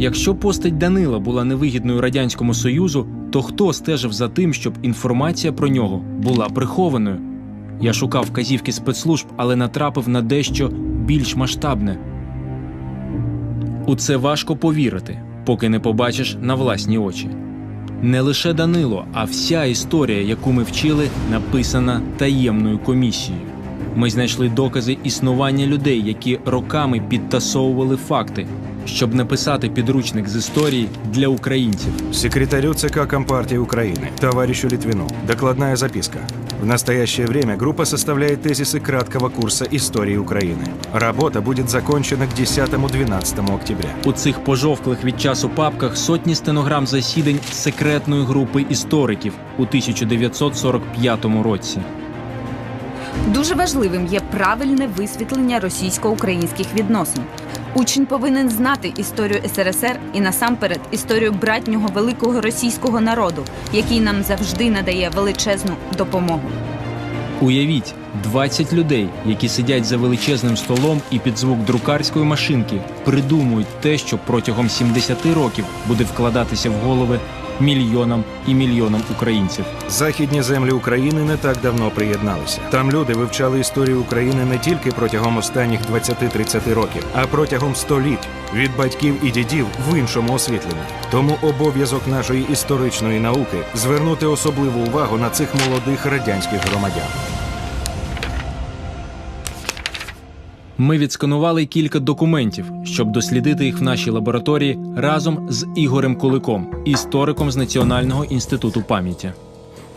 Якщо постать Данила була невигідною радянському союзу, то хто стежив за тим, щоб інформація про нього була прихованою? Я шукав вказівки спецслужб, але натрапив на дещо більш масштабне. У це важко повірити, поки не побачиш на власні очі. Не лише Данило, а вся історія, яку ми вчили, написана таємною комісією. Ми знайшли докази існування людей, які роками підтасовували факти, щоб написати підручник з історії для українців. Секретарю ЦК Компартии Украины, товарищу Литвину. Докладная записка. В настоящее время группа составляет тезисы краткого курса истории Украины. Работа будет закончена к 10-12 октября. У цих пожовклих від часу папках сотні стенограм засідань секретної групи істориків у 1945 році. Дуже важливим є правильне висвітлення російсько-українських відносин. Учень повинен знати історію СРСР і насамперед історію братнього великого російського народу, який нам завжди надає величезну допомогу. Уявіть 20 людей, які сидять за величезним столом і під звук друкарської машинки придумують те, що протягом 70 років буде вкладатися в голови мільйонам і мільйонам українців. Західні землі України не так давно приєдналися. Там люди вивчали історію України не тільки протягом останніх 20-30 років, а протягом століть від батьків і дідів в іншому освітленні. Тому обов'язок нашої історичної науки звернути особливу увагу на цих молодих радянських громадян. Ми відсканували кілька документів, щоб дослідити їх в нашій лабораторії разом з Ігорем Куликом, істориком з Національного інституту пам'яті.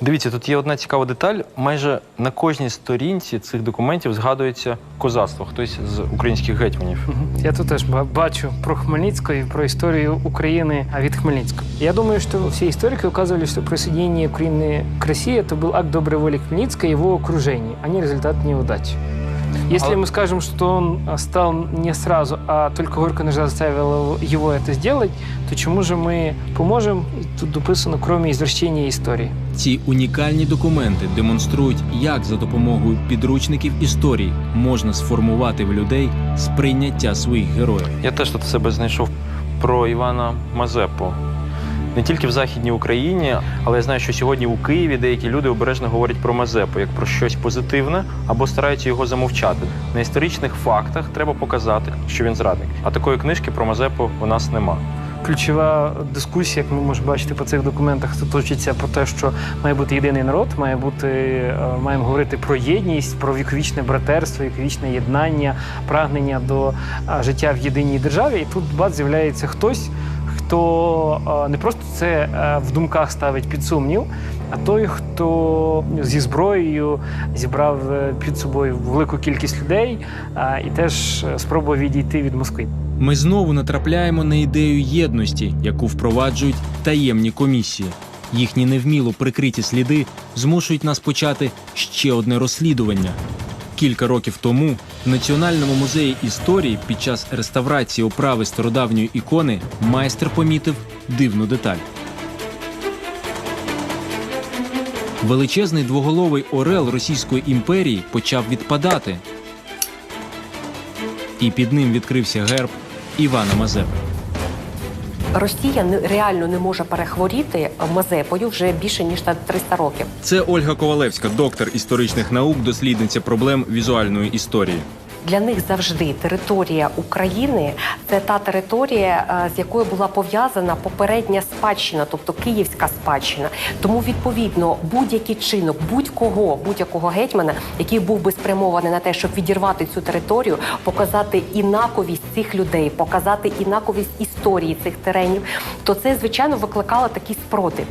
Дивіться, тут є одна цікава деталь. Майже на кожній сторінці цих документів згадується козацтво, хтось з українських гетьманів. Мгм. Я тут теж ба- бачу про Хмельницкого и про историю Украины а від Хмельницкого. Я думаю, что все историки указывали, что присоединение Украины к России это был акт доброй воли Хмельницкого и его окружения, а не результат неудачи. Если А- мы скажем, что он а, стал не сразу, а только горько нужда заставила его это сделать, то чему же мы поможем? И Тут дописано, кроме извращения истории. Ці унікальні документи демонструють, як за допомогою підручників історії можна сформувати в людей сприйняття своїх героїв. Я теж тут себе знайшов про Івана Мазепу. Не тільки в Західній Україні, але я знаю, що сьогодні у Києві деякі люди обережно говорять про Мазепу як про щось позитивне або стараються його замовчати. На історичних фактах треба показати, що він зрадник. А такої книжки про Мазепу у нас нема. Ключова дискусія, як ми можемо бачити по цих документах, це точиться про те, що має бути єдиний народ, має бути, е, маємо говорити про єдність, про віковічне братерство, віковічне єднання, прагнення до е, життя в єдиній державі. І тут бац з'являється хтось, хто е, не просто це е, в думках ставить під сумнів, а той, хто зі зброєю зібрав е, під собою велику кількість людей і теж спробував відійти від Москви. Ми знову натрапляємо на ідею єдності, яку впроваджують таємні комісії. Їхні невміло прикриті сліди змушують нас почати ще одне розслідування. Кілька років тому в Національному музеї історії під час реставрації оправи стародавньої ікони майстер помітив дивну деталь. Величезний двоголовий орел Російської імперії почав відпадати, і під ним відкрився герб Івана Мазепи. Росія реально не може перехворіти Мазепою вже більше ніж на 300 років. Це Ольга Ковалевська, доктор історичних наук, дослідниця проблем візуальної історії. Для них завжди територія України це та територія, е, з якою була пов'язана попередня спадщина, тобто київська спадщина. Тому відповідно будь-який чинок, будь-кого, будь-якого гетьмана, який був би спрямований на те, щоб відірвати цю територію, показати інаковість цих людей, показати інаковість історії цих теренів, то це звичайно викликало такий спротив.